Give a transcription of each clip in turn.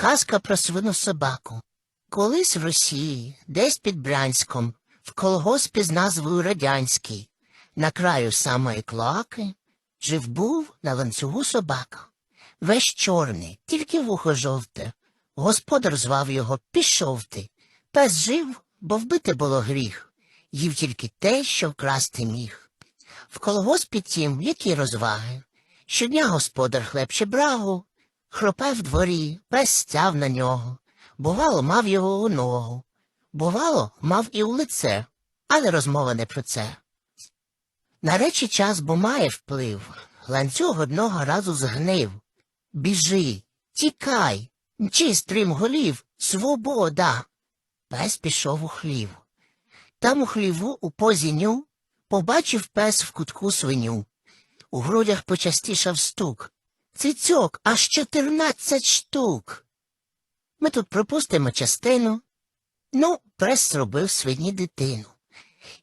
Казка про свину собаку. Колись в Росії, десь під Брянськом, в колгоспі з назвою Радянський, на краю самої клоаки, жив був на ланцюгу собака. Весь чорний, тільки вухо жовте. Господар звав його Пішов ти. Пес жив, бо вбити було гріх. Їв тільки те, що вкрасти міг. В колгоспі тім, які розваги. Щодня господар хлебче брагу, хропе в дворі, пес стяв на нього. Бувало, мав його у ногу. Бувало, мав і у лице, але розмова не про це. На речі час бо має вплив. Ланцюг одного разу згнив. Біжи, тікай, мчи стрім голів, свобода. Пес пішов у хлів. Там у хліву у позі ню побачив пес в кутку свиню. У грудях почастішав стук. Цицьок, аж чотирнадцять штук. Ми тут пропустимо частину. Ну, пес зробив свині дитину.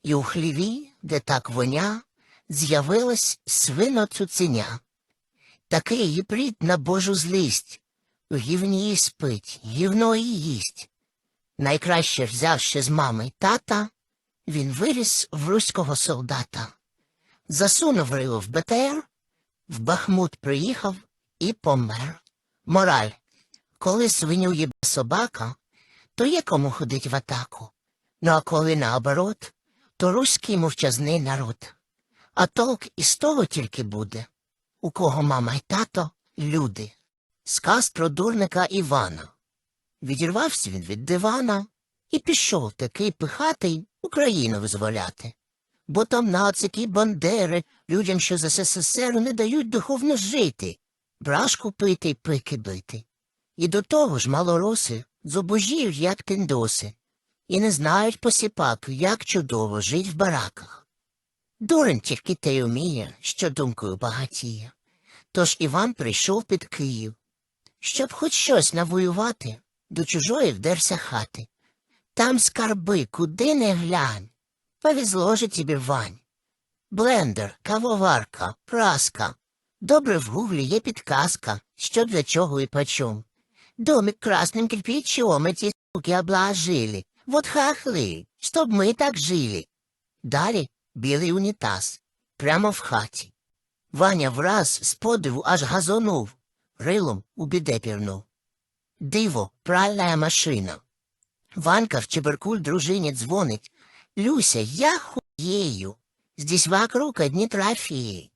І у хліві, де так воня, з'явилась свино-цуценя. Такий її плід на божу злість. Гівні її спить, гівно її їсть. Найкраще взяв ще з мами тата, він виріс в руського солдата. Засунув рило в БТР, в Бахмут приїхав і помер. Мораль. Коли свиню їбе собака, то є кому ходить в атаку. Ну а коли наоборот, то руський мовчазний народ. А толк із того тільки буде, у кого мама й тато люди. Сказ про дурника Івана. Відірвався він від дивана і пішов такий пихатий Україну визволяти. Бо там нацики, бандери, людям, що з СССР не дають духовно жити, брашку пити й пики бити. І до того ж малороси зубожіють, як тендоси, і не знають посіпак, як чудово жить в бараках. Дурень тільки те й уміє, що думкою багатіє. Тож Іван прийшов під Київ. Щоб хоч щось навоювати, до чужої вдерся хати. Там скарби, куди не глянь. Повезло же тобі, Вань. Блендер, кавоварка, праска. Добре в гуглі є підказка, що для чого і почем. Домик красным кирпичом эти суки обложили. Вот хахли, чтоб мы так жили. Далі білий унітаз. Прямо в хаті. Ваня враз з подиву аж газонув. Рилом у біде пірнув. Диво, пральна машина. Ванька в чеберкуль дружині дзвонить. Люся, я хуєю. Здесь вокруг одні трофеї.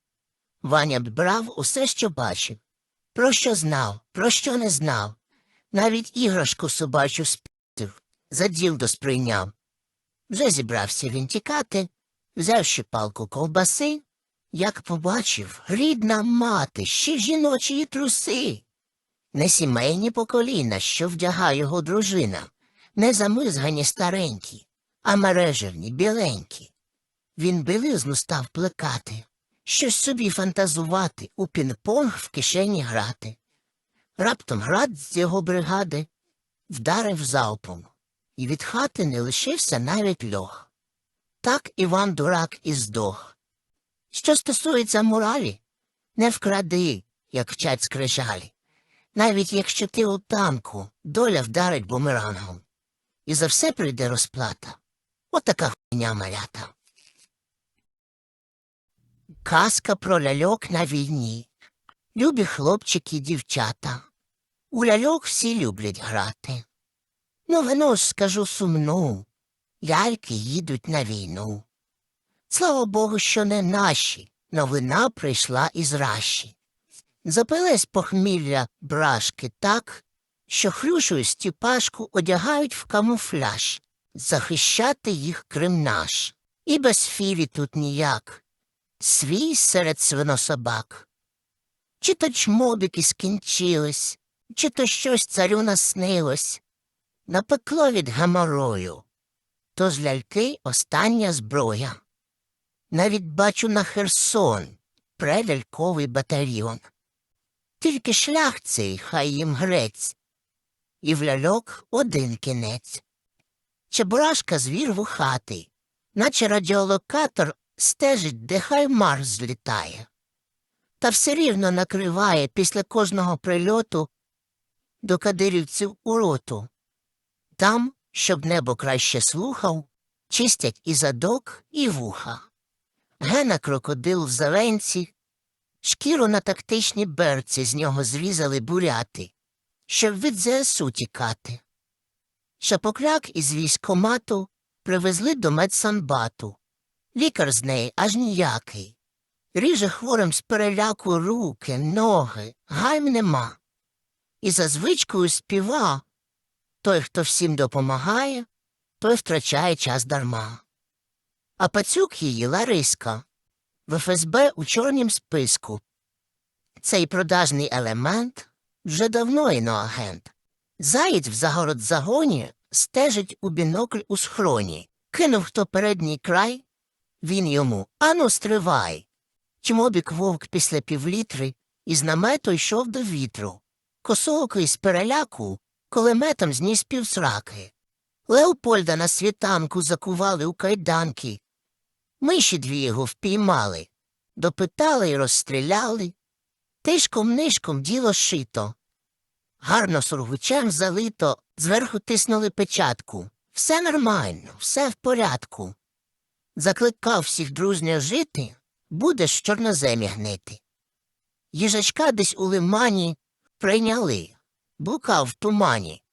Ваня брав усе, що бачив. Про що знав, про що не знав. Навіть іграшку собачу спитив, за ділдо сприйняв. Вже зібрався він тікати, взяв ще палку ковбаси, як побачив, рідна мати, ще жіночі труси. Не сімейні покоління, що вдягає його дружина, не замизгані старенькі, а мережевні, біленькі. Він білизну став плекати, щось собі фантазувати, у пінг-понг в кишені грати. Раптом град з його бригади вдарив залпом, і від хати не лишився навіть льох. Так Іван дурак і здох. Що стосується моралі, не вкради, як вчать скрижалі. Навіть якщо ти у танку, доля вдарить бумерангом. І за все прийде розплата. Отака хуйня малята. Казка про ляльок на війні. Любі хлопчики і дівчата. У ляльок всі люблять грати. Ну, воно ж скажу сумну. Ляльки їдуть на війну. Слава Богу, що не наші. Новина прийшла із раші. Запились похмілля брашки так, що хрюшу стіпашку одягають в камуфляж. Захищати їх Крим наш. І без філі тут ніяк. Свій серед свинособак. Чи то чмобики скінчились, чи то щось царю наснилось. Напекло від геморою. Тож ляльки остання зброя. Навіть бачу на Херсон преляльковий батальйон. Тільки шлях цей хай їм грець, і в ляльок один кінець. Чебурашка звір вухатий, наче радіолокатор стежить, де хай Марс злітає. Та все рівно накриває після кожного прильоту до кадирівців у роту. Там, щоб небо краще слухав, чистять і задок, і вуха. Гена крокодил в зеленці, шкіру на тактичні берці з нього зрізали буряти, щоб від ЗСУ тікати. Шапокляк із військомату привезли до медсанбату. Лікар з неї аж ніякий. Ріже хворим з переляку руки, ноги, гайм нема. І за звичкою співа. Той, хто всім допомагає, той втрачає час дарма. А пацюк її Лариска в ФСБ у чорнім списку. Цей продажний елемент вже давно іноагент. Заєць в загородзагоні стежить у бінокль у схроні. Кинув хто передній край, він йому Ану, стривай. Чмобік вовк після півлітри із намету йшов до вітру. Косоокий з переляку кулеметом зніс півсраки. Леопольда на світанку закували у кайданки. Миші дві його впіймали, допитали й розстріляли. Тишком-нишком діло шито. Гарно сургучем залито, зверху тиснули печатку. Все нормально, все в порядку. Закликав всіх дружньо жити, будеш чорноземі гнити. Їжачка десь у лимані прийняли, блукав в тумані.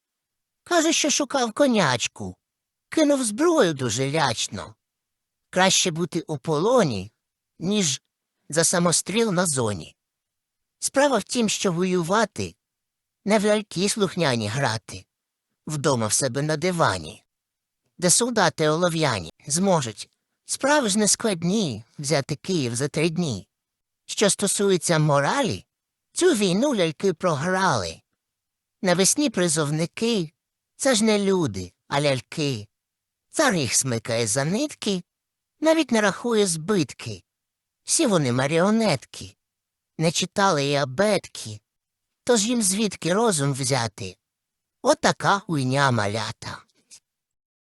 Каже, що шукав конячку, кинув зброю дуже лячно. Краще бути у полоні, ніж за самостріл на зоні. Справа в тім, що воювати, не в ляльки слухняні грати, вдома в себе на дивані, де солдати олов'яні зможуть справи ж не складні взяти Київ за три дні. Що стосується моралі, цю війну ляльки програли. Навесні призовники це ж не люди, а ляльки. Цар їх смикає за нитки, навіть не рахує збитки. Всі вони маріонетки, не читали і абетки, тож їм звідки розум взяти. Отака уйня малята.